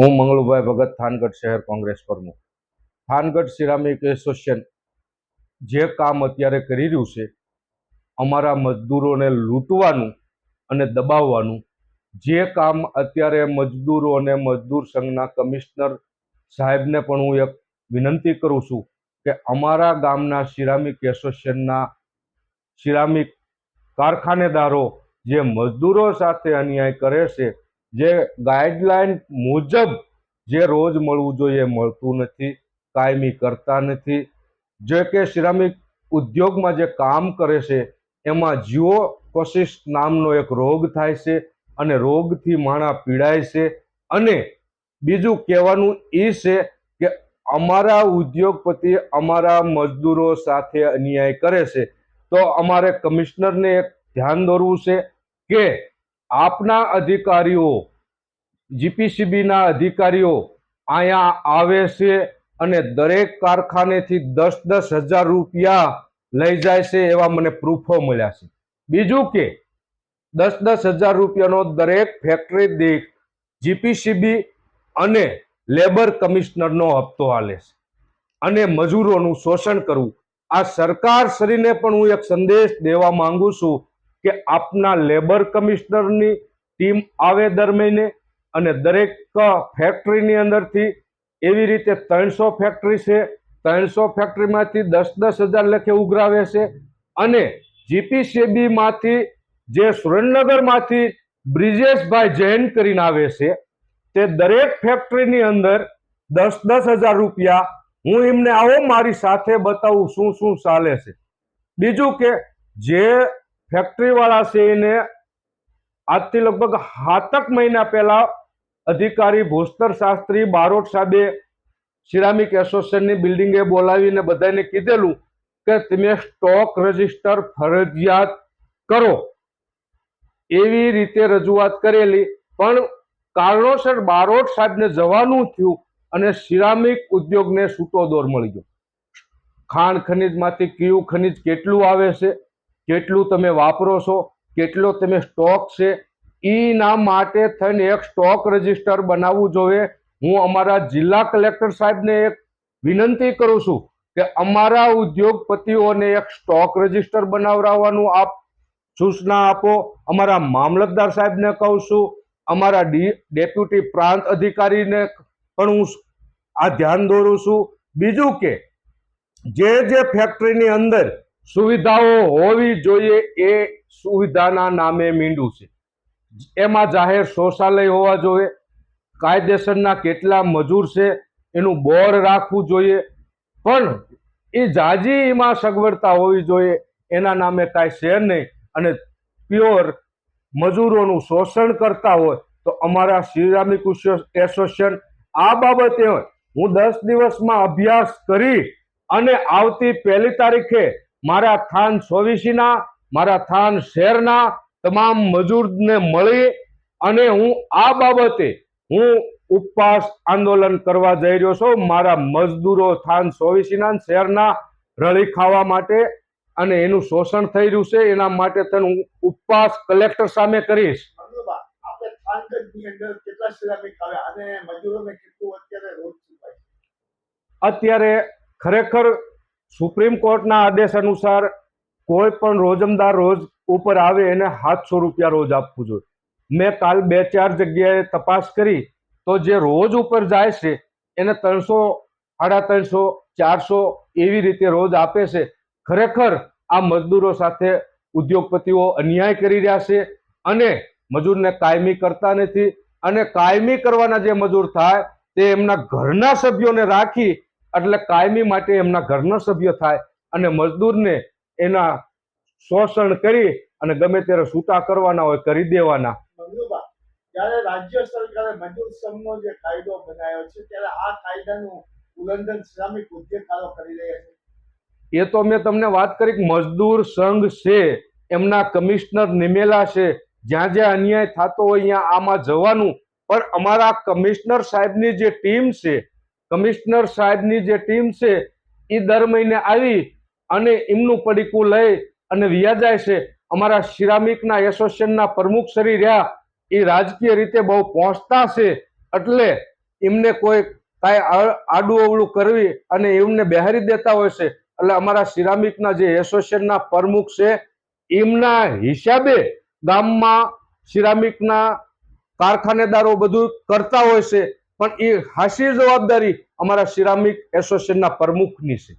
હું મંગળુભાઈ ભગત, થાનગઢ શહેર કોંગ્રેસ પ્રમુખ. થાનગઢ સિરામિક એસોસિએશન જે કામ અત્યારે કરી રહ્યું છે, અમારા મજદૂરોને લૂંટવાનું અને દબાવવાનું, જે કામ અત્યારે મજદૂરો અને મજદૂર સંઘના કમિશનર સાહેબને પણ હું એક વિનંતી કરું છું કે અમારા ગામના સિરામિક એસોસિએશનના સિરામિક કારખાનેદારો જે મજદૂરો સાથે અન્યાય કરે છે જે ગાઈડલાઈન મુજબ જે રોજ મળવું જોઈએ મળતું નથી, કાયમી કરતા નથી. જે કે સિરામિક ઉદ્યોગમાં જે કામ કરે છે, એમાં જીઓ કોસિસ નામનો એક રોગ થાય છે અને રોગથી માણા પીડાય છે. અને બીજું કહેવાનું એ છે કે અમારા ઉદ્યોગપતિ અમારા મજદૂરો સાથે અન્યાય કરે છે. તો અમારે કમિશનરને એક ધ્યાન દોરવું છે કે આપના અધિકારીઓ, જીપીસીબીના અધિકારીઓ અહીંયા આવે છે અને દરેક કારખાનેથી દસ દસ હજાર રૂપિયા લઈ જાય છે એવા મને પ્રૂફો મળ્યા છે. બીજું કે દસ દસ હજાર રૂપિયાનો દરેક ફેક્ટરી દીઠ જીપીસીબી અને લેબર કમિશનરનો હપ્તો હાલે છે. અને મજૂરોનું શોષણ કરવું. આ સરકાર શ્રીને પણ હું એક સંદેશ દેવા માંગુ છું કે આપના લેબર કમિશનરની ટીમ આવે દર મહિને અને દરેક ફેક્ટરીની અંદરથી એવી રીતે ત્રણસો ફેક્ટરી છે, ત્રણસો ફેક્ટરીમાંથી દસ દસ હજાર લેખે ઉઘરાવે છે અને જીપીસીબીમાંથી જે સુરેન્દ્રનગરમાંથી બ્રિજેશભાઈ જૈન કરીને આવે છે, તે દરેક ફેક્ટરીની અંદર દસ દસ હજાર રૂપિયા હું એમને આવો મારી સાથે બતાવું શું શું ચાલે છે. બીજું કે જે ફેક્ટરીવાળા એને આજથી લગભગ સાતક મહિના પહેલા અધિકારી ભૂસ્તર શાસ્ત્રી બારોટ સાહેબે સિરામિક એસોસિએશનની બિલ્ડિંગે બોલાવીને બધાને કીધેલું કે તમે સ્ટોક રજિસ્ટર ફરજિયાત કરો. એવી રીતે રજૂઆત કરેલી. પણ કારણોસર બારોટ સાહેબને જવાનું થયું અને સિરામિક ઉદ્યોગને છૂટો દોર મળી ગયો. ખાણ ખનિજમાંથી કયું ખનીજ કેટલું આવે છે? કેટલું તમે વાપરો છો, કેટલો તમે સ્ટોક છે એના માટે થઈને એક સ્ટોક રજિસ્ટર બનાવવું જોઈએ હું અમારા જિલ્લા કલેક્ટર સાહેબને એક વિનંતી કરું છું કે અમારા ઉદ્યોગપતિઓને એક સ્ટોક રજિસ્ટર બનાવડાવવાનું આપ સૂચના આપો. અમારા મામલતદાર સાહેબને કહું છું, અમારા ડેપ્યુટી પ્રાંત અધિકારીને પણ હું આ ધ્યાન દોરું છું. બીજું કે, જે જે ફેક્ટરીની અંદર સુવિધાઓ હોવી જોઈએ એ સુવિધાના નામે મીંડું છે. એમાં જાહેર શૌચાલય હોવા જોઈએ, કાયદેસરના કેટલા મજૂર છે એનું બોર્ડ રાખવું જોઈએ, પણ એ જાજી સગવડતા હોવી જોઈએ એના નામે કાંઈ છે નહીં. અને પ્યોર મજૂરોનું શોષણ કરતા હોય તો અમારા શ્રીરામિક એસોસિએશન આ બાબતે હું દસ દિવસમાં અભ્યાસ કરી અને આવતી પહેલી તારીખે મારા થાન ચોવીસીના મારા થાન શહેરના તમામ મજૂરને મળી અને હું આ બાબતે હું ઉપવાસ આંદોલન કરવા જઈ રહ્યો છું. મારા મજદૂરો થાન ચોવીસીના શહેરના રળી ખાવા માટે અને એનું શોષણ થઈ રહ્યું છે. એના માટે તને હું ઉપવાસ કલેક્ટર સામે કરીશ? અત્યારે ખરેખર સુપ્રીમ કોર્ટના આદેશ અનુસાર કોઈ પણ રોજમદાર રોજ ઉપર આવે એને સાતસો રૂપિયા રોજ આપવું જોઈએ. મેં કાલ બે ચાર જગ્યાએ તપાસ કરી તો જે રોજ ઉપર જાય છે એને ત્રણસો, સાડા ત્રણસો, ચારસો એવી રીતે રોજ આપે છે. ખરેખર આ મજદૂરો સાથે ઉદ્યોગપતિઓ અન્યાય કરી રહ્યા છે અને મજૂરને કાયમી કરતા નથી અને કાયમી કરવાના જે મજૂર થાય તે એમના ઘરના સભ્યોને રાખી એટલે કાયમી માટે એમના ઘરના સભ્ય થાય અને મજદૂરને એના શોષણ કરી અને ગમે ત્યારે છૂટા કરવાના હોય કરી દેવાના. જ્યારે રાજ્ય સરકારે મજૂર સંઘનો જે કાયદો બનાવ્યો છે ત્યારે આ કાયદાનું ઉલ્લંઘન શ્રમિક ઉદ્યોગકારો કરી રહ્યા છે. એ તો મેં તમને વાત કરી કે મજદૂર સંઘ છે એમના કમિશનર નિમેલા છે જ્યાં જ્યાં અન્યાય થતો હોય અહીંયા આમાં જવાનું. પણ અમારા કમિશનર સાહેબની જે ટીમ છે કમિશનર સાહેબની જે ટીમ છે એ દર મહિને આવી અને એમનું પડીકું લઈ અને વ્યા જાય છે. અમારા સિરામિકના એસોસિએશનના પ્રમુખ શ્રી રહ્યા એ રાજકીય રીતે બહુ પહોંચતા છે, એટલે એમને કોઈ કાંઈ આડું અવળું કરવી અને એમને બહેરી દેતા હોય છે. એટલે અમારા સિરામિકના જે એસોસિએશનના પ્રમુખ છે, એમના હિસાબે ગામમાં સિરામિકના કારખાનેદારો બધું કરતા હોય છે. પણ એ હાસી જવાબદારી અમારા સિરામિક એસોસિએશનના પ્રમુખની છે.